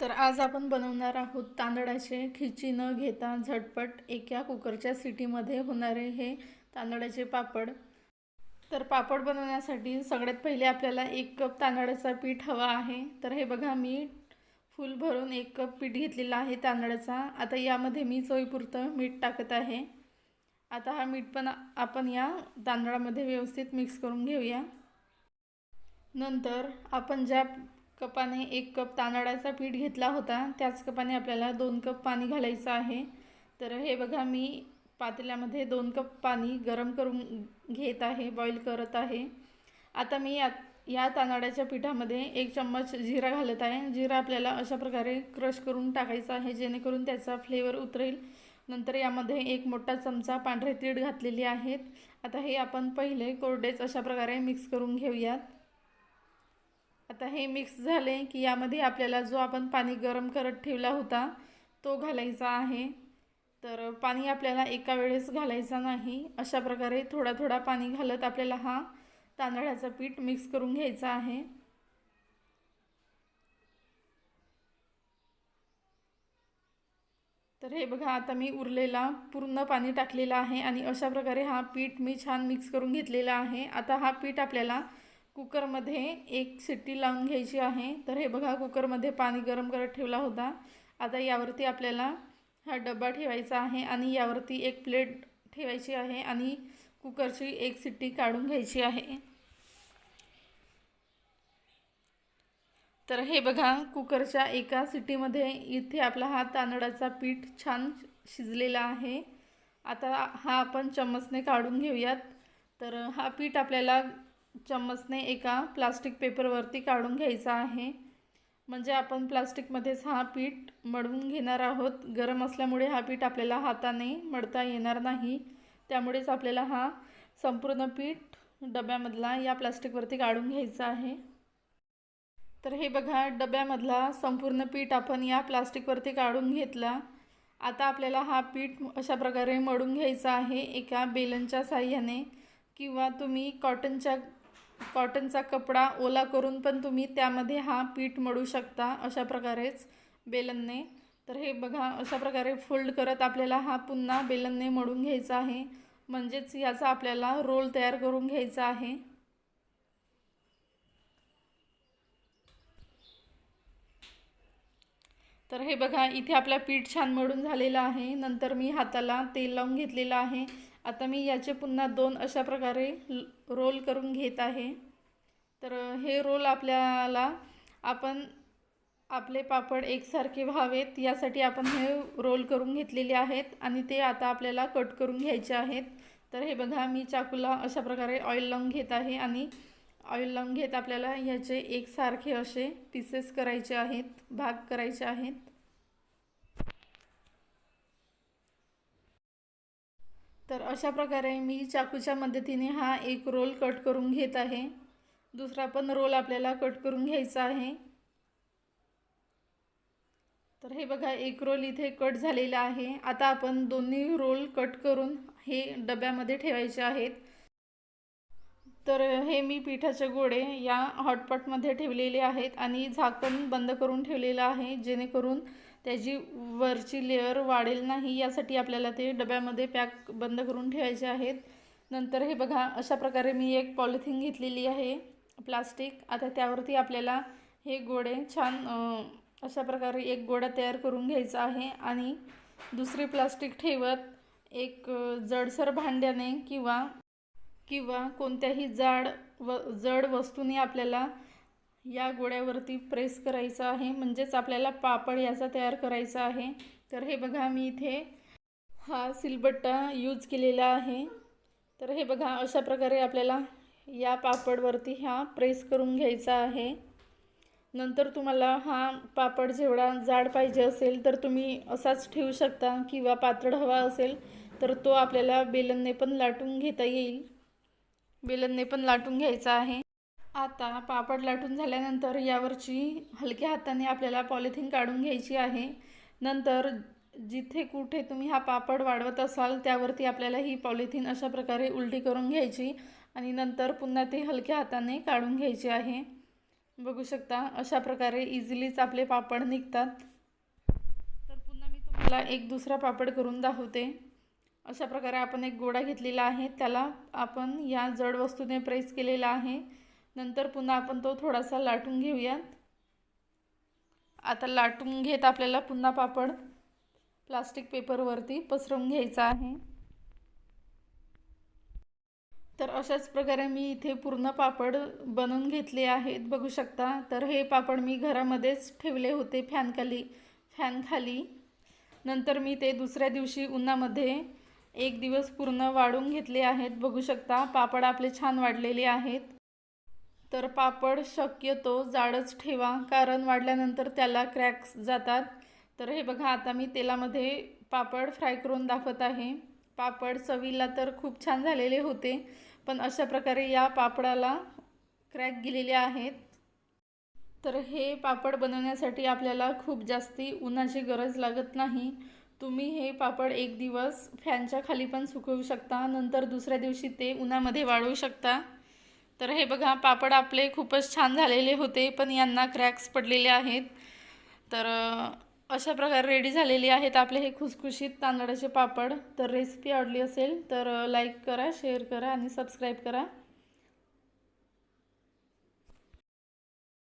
तर आज आपण बनवणार आहोत तांदळाचे खिची न घेता झटपट एका कुकरच्या सिटीमध्ये होणारे हे तांदळाचे पापड. तर पापड बनवण्यासाठी सगळ्यात पहिले आपल्याला एक कप तांदळाचा पीठ हवा आहे. तर हे बघा मी फुल भरून एक कप पीठ घेतलेला आहे तांदळाचा. आता यामध्ये मी चोईपुरतं मीठ टाकत आहे. आता हा मीठ पण आपण या तांदळामध्ये व्यवस्थित मिक्स करून घेऊया. नंतर आपण ज्या कपाने एक कप तांदळाचा पीठ घेतला होता. त्याच कपाने आपल्याला दोन कप पाणी घालायचं आहे. तर हे बघा मी पातेल्यामध्ये दोन कप पाणी गरम करून घेत आहे बॉईल करत आहे. आता मी या या तांदळाच्या पिठामध्ये एक चम्मच जिरा घालत आहे. जिरा आपल्याला अशा प्रकारे क्रश करून टाकायचा आहे जेणेकरून त्याचा फ्लेवर उतरेल. नंतर यामध्ये एक मोठा चमचा पांढरे तीळ घातलेली आहेत. आता हे आपण पहिले कोरडेच अशा प्रकारे मिक्स करून घेऊयात. आता हे मिक्स झाले की यामध्ये आपल्याला जो आपण पाणी गरम करत ठेवला होता तो घालायचा आहे. तर पाणी आपल्याला एका वेळेस घालायचा नाही. अशा प्रकारे थोडा थोडा पाणी घालत आपल्याला हा तांदळाचं पीठ मिक्स करून घ्यायचा आहे. तर हे बघा आता मी उरलेला पूर्ण पाणी टाकलेलं आहे आणि अशा प्रकारे हा पीठ मी छान मिक्स करून घेतलेला आहे. आता हा पीठ आपल्याला कुकरमध्ये एक सिट्टी लावून घ्यायची आहे. तर हे बघा कुकरमध्ये पाणी गरम करत ठेवला होता. आता यावरती आपल्याला हा डबा ठेवायचा आहे आणि यावरती एक प्लेट ठेवायची आहे आणि कुकरची एक सिट्टी काढून घ्यायची आहे. तर हे बघा कुकरच्या एका सिटीमध्ये इथे आपला हा तांदळाचा पीठ छान शिजलेला आहे. आता हा आपण चम्मचने काढून घेऊयात. तर हा पीठ आपल्याला चम्मचने एका प्लास्टिक पेपरवरती काढून घ्यायचा आहे. म्हणजे आपण प्लास्टिकमध्येच हा पीठ मळवून घेणार आहोत. गरम असल्यामुळे हा पीठ आपल्याला हाताने मळता येणार नाही. त्यामुळेच आपल्याला हा संपूर्ण पीठ डब्यामधला या प्लास्टिकवरती काढून घ्यायचा आहे. तर हे बघा डब्यामधला संपूर्ण पीठ आपण या प्लास्टिकवरती काढून घेतला. आता आपल्याला हा पीठ अशा प्रकारे मळून घ्यायचा आहे. एका बेलनच्या साह्याने किंवा तुम्ही कॉटनच्या कॉटनचा कपडा ओला करून पण तुम्ही त्यामध्ये हा पीठ मळू शकता अशा प्रकारेच बेलनने. तर हे बघा अशा प्रकारे फोल्ड करत आपल्याला हा पुन्हा बेलनने मळून घ्यायचा आहे. म्हणजेच याचा आपल्याला रोल तयार करून घ्यायचा आहे. तर हे बघा इथे आपला पीठ छान मळून झालेलं आहे. नंतर मी हाताला तेल लावून घेतलेलं आहे. आता मी याचे पुन्हा दोन अशा प्रकारे रोल करून घेत आहे. तर हे रोल आपल्याला आपण आपले पापड एकसारखे व्हावेत यासाठी आपण हे रोल करून घेतलेले आहेत आणि ते आता आपल्याला कट करून घ्यायचे आहेत. तर हे बघा मी चाकूला अशा प्रकारे ऑइल लावून घेत आहे आणि ऑइल लावून घेत आपल्याला ह्याचे एकसारखे असे पीसेस करायचे आहेत भाग करायचे आहेत. तर अशा प्रकारे मी चाकूच्या मदतीने हा एक रोल कट करून घेत आहे. दुसरा पण रोल आपल्याला कट करून घ्यायचा आहे. तर हे बघा एक रोल इथे कट झालेला आहे. आता आपण दोन्ही रोल कट करून हे डब्यामध्ये ठेवायचे आहेत. तर हे मी पिठाचे गोळे या हॉटपॉटमध्ये ठेवलेले आहेत आणि झाकण बंद करून ठेवलेलं आहे जेणेकरून त्याची वरची लेअर वाढेल नाही यासाठी आपल्याला ते डब्यामध्ये पॅक बंद करून ठेवायचे आहेत. नंतर हे बघा अशा प्रकारे मी एक पॉलिथिन घेतलेली आहे प्लास्टिक आता त्यावरती आपल्याला हे गोडे छान अशा प्रकारे एक गोळा तयार करून घ्यायचा आहे. आणि दुसरी प्लास्टिक ठेवत एक जडसर भांड्याने किंवा किंवा कोणत्याही जाड व जड वस्तूने आपल्याला या गोळ्यावरती प्रेस करायचं आहे. म्हणजेच आपल्याला पापड याचा तयार करायचा आहे. तर हे बघा मी इथे हा सिलबट्टा यूज केलेला आहे. तर हे बघा अशा प्रकारे आपल्याला या पापडवरती हा प्रेस करून घ्यायचा आहे. नंतर तुम्हाला हा पापड जेवढा जाड पाहिजे असेल तर तुम्ही असाच ठेवू शकता किंवा पातळ हवा असेल तर तो आपल्याला बेलनने पण लाटून घेता येईल. बेलनने पण लाटून घ्यायचा आहे. आता पापड लाटून झाल्यानंतर यावरची हलक्या हाताने आपल्याला पॉलिथिन काढून घ्यायची आहे. नंतर जिथे कुठे तुम्ही हा पापड वाढवत असाल त्यावरती आपल्याला ही पॉलिथिन अशा प्रकारे उलटी करून घ्यायची आणि नंतर पुन्हा ते हलक्या हाताने काढून घ्यायची आहे. बघू शकता अशा प्रकारे इझिलीच आपले पापड निघतात. तर पुन्हा मी तुम्हाला एक दुसरा पापड करून दाखवते. अशा प्रकारे आपण एक गोळा घेतलेला आहे त्याला आपण या जड वस्तूने प्रेस केलेला आहे. नंतर पुन्हा आपण तो थोडासा लाटून घेऊयात आता लाटून घेत आपल्याला पुन्हा पापड प्लास्टिक पेपरवरती पसरवून घ्यायचा आहे. तर अशाच प्रकारे मी इथे पूर्ण पापड बनवून घेतले आहेत. बघू शकता तर हे पापड मी घरामध्येच ठेवले होते फॅनखाली फॅनखाली नंतर मी ते दुसऱ्या दिवशी उन्हामध्ये एक दिवस पूर्ण वाढून घेतले आहेत. बघू शकता पापड आपले छान वाढलेले आहेत. तर पापड शक्यतो जाडच ठेवा कारण वाढल्यानंतर त्याला क्रॅक्स जातात. तर हे बघा आता मी तेलामध्ये पापड फ्राय करून दाखवत आहे. पापड चवीला तर खूप छान झालेले होते पण अशा प्रकारे या पापडाला क्रॅक गेलेले आहेत. तर हे पापड बनवण्यासाठी आपल्याला खूप जास्ती उन्हाची गरज लागत नाही. तुम्ही हे पापड एक दिवस फॅनच्या खाली पण सुकवू शकता नंतर दुसऱ्या दिवशी ते उन्हामध्ये वाळवू शकता. तर हे बघा पापड आपले खूपच छान झालेले होते पण यांना क्रॅक्स पडलेले आहेत. तर अशा प्रकारे रेडी झालेले आहेत आपले हे खुसखुशीत तांदळाचे पापड. तर रेसिपी आवडली असेल तर लाईक करा शेअर करा आणि सबस्क्राईब करा.